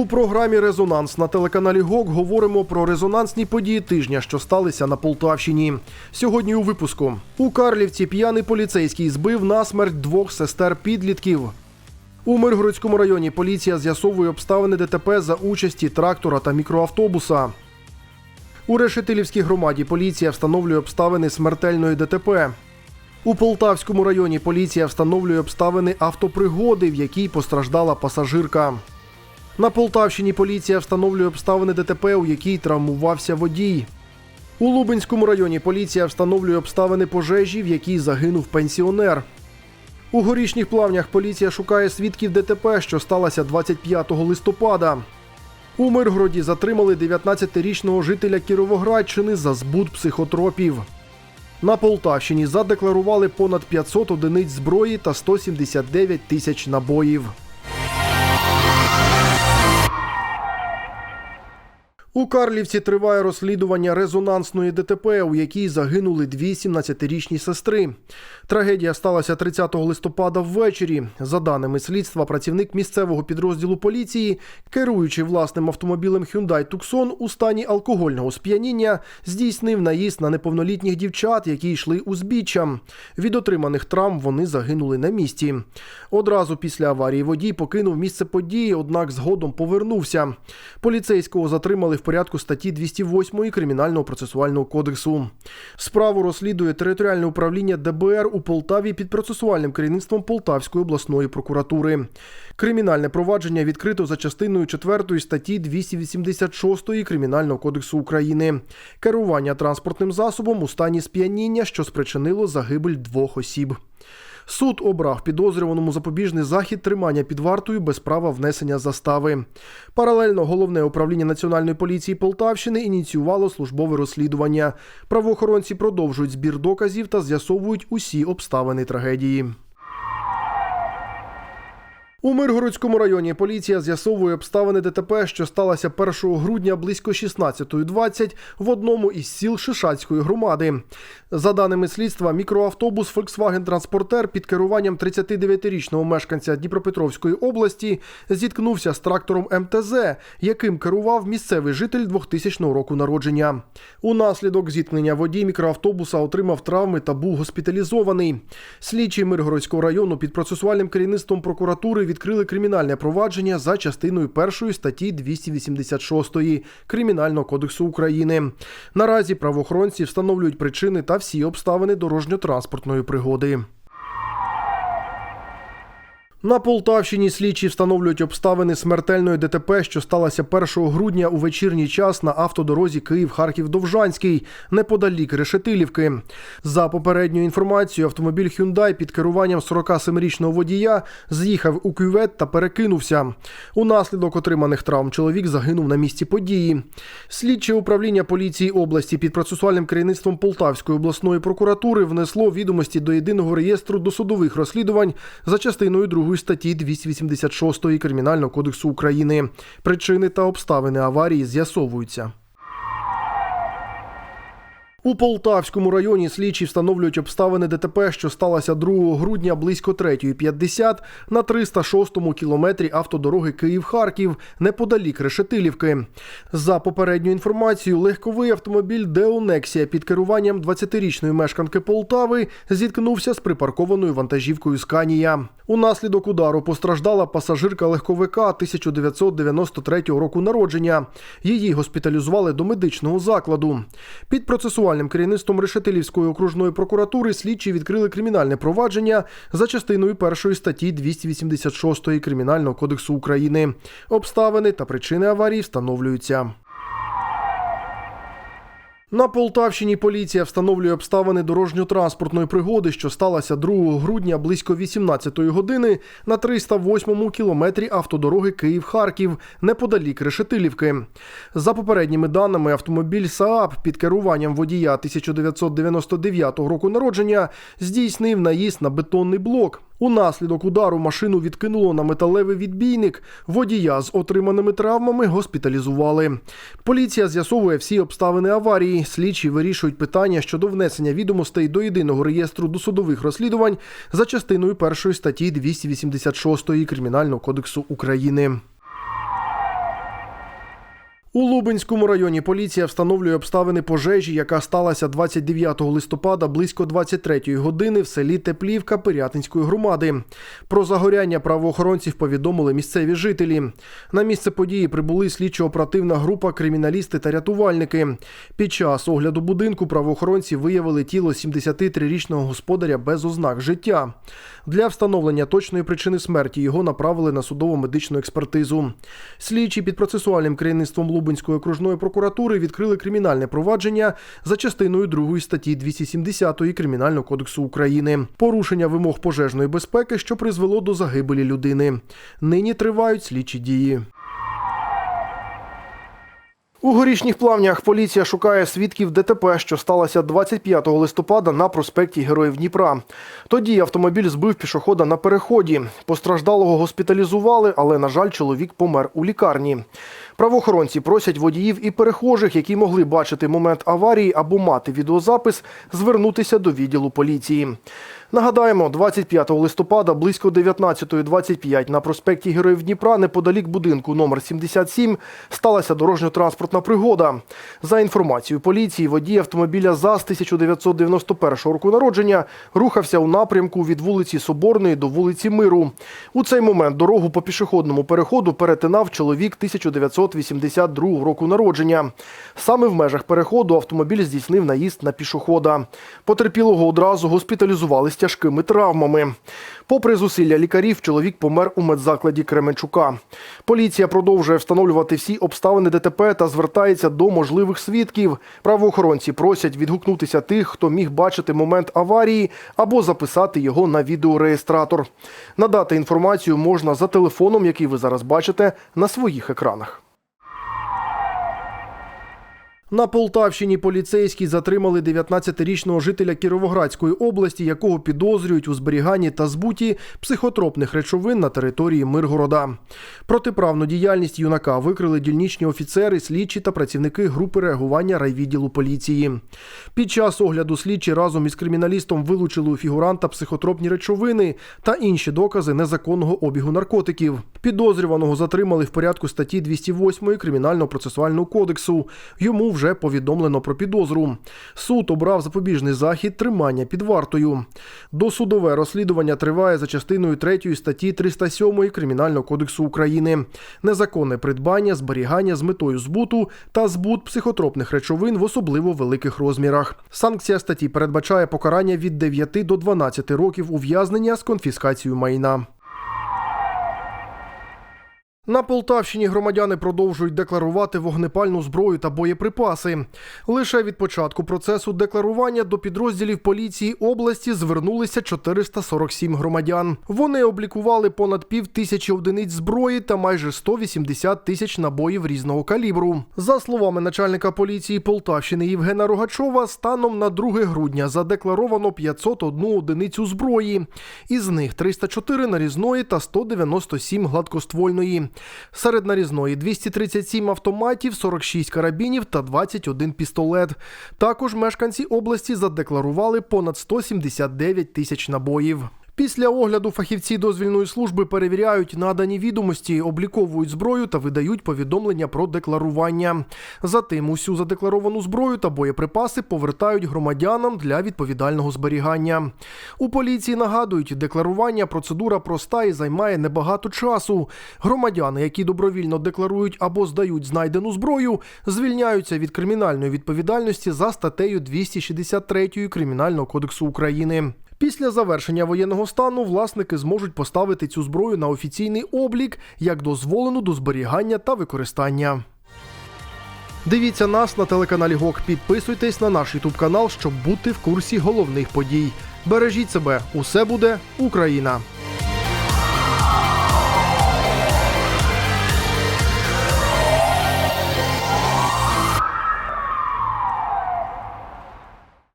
У програмі Резонанс на телеканалі ГОК говоримо про резонансні події тижня, що сталися на Полтавщині. Сьогодні у випуску у Карлівці п'яний поліцейський збив насмерть двох сестер підлітків. У Миргородському районі поліція з'ясовує обставини ДТП за участі трактора та мікроавтобуса. У Решетилівській громаді поліція встановлює обставини смертельної ДТП. У Полтавському районі поліція встановлює обставини автопригоди, в якій постраждала пасажирка. На Полтавщині поліція встановлює обставини ДТП, у якій травмувався водій. У Лубенському районі поліція встановлює обставини пожежі, в якій загинув пенсіонер. У горішніх плавнях поліція шукає свідків ДТП, що сталося 25 листопада. У Миргороді затримали 19-річного жителя Кіровоградщини за збут психотропів. На Полтавщині задекларували понад 500 одиниць зброї та 179 тисяч набоїв. У Карлівці триває розслідування резонансної ДТП, у якій загинули дві 17-річні сестри. Трагедія сталася 30 листопада ввечері. За даними слідства, працівник місцевого підрозділу поліції, керуючи власним автомобілем Hyundai Tucson у стані алкогольного сп'яніння, здійснив наїзд на неповнолітніх дівчат, які йшли узбіччям. Від отриманих травм вони загинули на місці. Одразу після аварії водій покинув місце події, однак згодом повернувся. Поліцейського затримали в порядку статті 208 Кримінального процесуального кодексу. Справу розслідує територіальне управління ДБР у Полтаві під процесуальним керівництвом Полтавської обласної прокуратури. Кримінальне провадження відкрито за частиною 4 статті 286 Кримінального кодексу України. Керування транспортним засобом у стані сп'яніння, що спричинило загибель двох осіб. Суд обрав підозрюваному запобіжний захід тримання під вартою без права внесення застави. Паралельно головне управління національної поліції Полтавщини ініціювало службове розслідування. Правоохоронці продовжують збір доказів та з'ясовують усі обставини трагедії. У Миргородському районі поліція з'ясовує обставини ДТП, що сталося 1 грудня близько 16.20 в одному із сіл Шишацької громади. За даними слідства, мікроавтобус Volkswagen Транспортер під керуванням 39-річного мешканця Дніпропетровської області зіткнувся з трактором МТЗ, яким керував місцевий житель 2000 року народження. Унаслідок зіткнення водій мікроавтобуса отримав травми та був госпіталізований. Слідчі Миргородського району під процесуальним керівництвом прокуратури відкрили кримінальне провадження за частиною першої статті 286 Кримінального кодексу України. Наразі правоохоронці встановлюють причини та всі обставини дорожньо-транспортної пригоди. На Полтавщині слідчі встановлюють обставини смертельної ДТП, що сталося 1 грудня у вечірній час на автодорозі Київ-Харків-Довжанський, неподалік Решетилівки. За попередньою інформацією, автомобіль Hyundai під керуванням 47-річного водія з'їхав у кювет та перекинувся. Унаслідок отриманих травм чоловік загинув на місці події. Слідче управління поліції області під процесуальним керівництвом Полтавської обласної прокуратури внесло відомості до єдиного реєстру досудових розслідувань за частиною 2 статті 286 Кримінального кодексу України. Причини та обставини аварії з'ясовуються. У Полтавському районі слідчі встановлюють обставини ДТП, що сталося 2 грудня близько 3.50 на 306-му кілометрі автодороги Київ-Харків неподалік Решетилівки. За попередньою інформацією, легковий автомобіль Деонексія під керуванням 20-річної мешканки Полтави зіткнувся з припаркованою вантажівкою Сканія. Унаслідок удару постраждала пасажирка легковика 1993 року народження. Її госпіталізували до медичного закладу. Під процесуальним керівництвом Решетилівської окружної прокуратури слідчі відкрили кримінальне провадження за частиною першої статті 286 Кримінального кодексу України. Обставини та причини аварії встановлюються. На Полтавщині поліція встановлює обставини дорожньо-транспортної пригоди, що сталося 2 грудня близько 18-ї години на 308-му кілометрі автодороги Київ-Харків неподалік Решетилівки. За попередніми даними, автомобіль Saab під керуванням водія 1999 року народження здійснив наїзд на бетонний блок. Унаслідок удару машину відкинуло на металевий відбійник. Водія з отриманими травмами госпіталізували. Поліція з'ясовує всі обставини аварії. Слідчі вирішують питання щодо внесення відомостей до єдиного реєстру досудових розслідувань за частиною першої статті 286 Кримінального кодексу України. У Лубенському районі поліція встановлює обставини пожежі, яка сталася 29 листопада близько 23 години в селі Теплівка Пирятинської громади. Про загоряння правоохоронців повідомили місцеві жителі. На місце події прибули слідчо-оперативна група, криміналісти та рятувальники. Під час огляду будинку правоохоронці виявили тіло 73-річного господаря без ознак життя. Для встановлення точної причини смерті його направили на судово медичну експертизу. Слідчі під процесуальним керівництвом Лубенської окружної прокуратури відкрили кримінальне провадження за частиною 2 статті 270 Кримінального кодексу України. Порушення вимог пожежної безпеки, що призвело до загибелі людини. Нині тривають слідчі дії. У горішніх плавнях поліція шукає свідків ДТП, що сталося 25 листопада на проспекті Героїв Дніпра. Тоді автомобіль збив пішохода на переході. Постраждалого госпіталізували, але, на жаль, чоловік помер у лікарні. Правоохоронці просять водіїв і перехожих, які могли бачити момент аварії або мати відеозапис, звернутися до відділу поліції. Нагадаємо, 25 листопада близько 19.25 на проспекті Героїв Дніпра, неподалік будинку номер 77, сталася дорожньо-транспортна пригода. За інформацією поліції, водій автомобіля ЗАЗ 1991 року народження рухався у напрямку від вулиці Соборної до вулиці Миру. У цей момент дорогу по пішохідному переходу перетинав чоловік 1982 року народження. Саме в межах переходу автомобіль здійснив наїзд на пішохода. Потерпілого одразу госпіталізували тяжкими травмами. Попри зусилля лікарів, чоловік помер у медзакладі Кременчука. Поліція продовжує встановлювати всі обставини ДТП та звертається до можливих свідків. Правоохоронці просять відгукнутися тих, хто міг бачити момент аварії або записати його на відеореєстратор. Надати інформацію можна за телефоном, який ви зараз бачите на своїх екранах. На Полтавщині поліцейські затримали 19-річного жителя Кіровоградської області, якого підозрюють у зберіганні та збуті психотропних речовин на території Миргорода. Протиправну діяльність юнака викрили дільничні офіцери, слідчі та працівники групи реагування райвідділу поліції. Під час огляду слідчі разом із криміналістом вилучили у фігуранта психотропні речовини та інші докази незаконного обігу наркотиків. Підозрюваного затримали в порядку статті 208 Кримінального процесуального кодексу. Йому вже повідомлено про підозру. Суд обрав запобіжний захід тримання під вартою. Досудове розслідування триває за частиною 3 статті 307 Кримінального кодексу України. Незаконне придбання, зберігання з метою збуту та збут психотропних речовин в особливо великих розмірах. Санкція статті передбачає покарання від 9 до 12 років ув'язнення з конфіскацією майна. На Полтавщині громадяни продовжують декларувати вогнепальну зброю та боєприпаси. Лише від початку процесу декларування до підрозділів поліції області звернулися 447 громадян. Вони облікували понад пів тисячі одиниць зброї та майже 180 тисяч набоїв різного калібру. За словами начальника поліції Полтавщини Євгена Рогачова, станом на 2 грудня задекларовано 501 одиницю зброї. Із них 304 нарізної та 197 гладкоствольної. Серед нарізної 237 автоматів, 46 карабінів та 21 пістолет. Також мешканці області задекларували понад 179 тисяч набоїв. Після огляду фахівці дозвільної служби перевіряють надані відомості, обліковують зброю та видають повідомлення про декларування. Затим усю задекларовану зброю та боєприпаси повертають громадянам для відповідального зберігання. У поліції нагадують, декларування процедура проста і займає небагато часу. Громадяни, які добровільно декларують або здають знайдену зброю, звільняються від кримінальної відповідальності за статтею 263 Кримінального кодексу України. Після завершення воєнного стану власники зможуть поставити цю зброю на офіційний облік як дозволену до зберігання та використання. Дивіться нас на телеканалі ГОК. Підписуйтесь на наш Ютуб канал, щоб бути в курсі головних подій. Бережіть себе, усе буде Україна!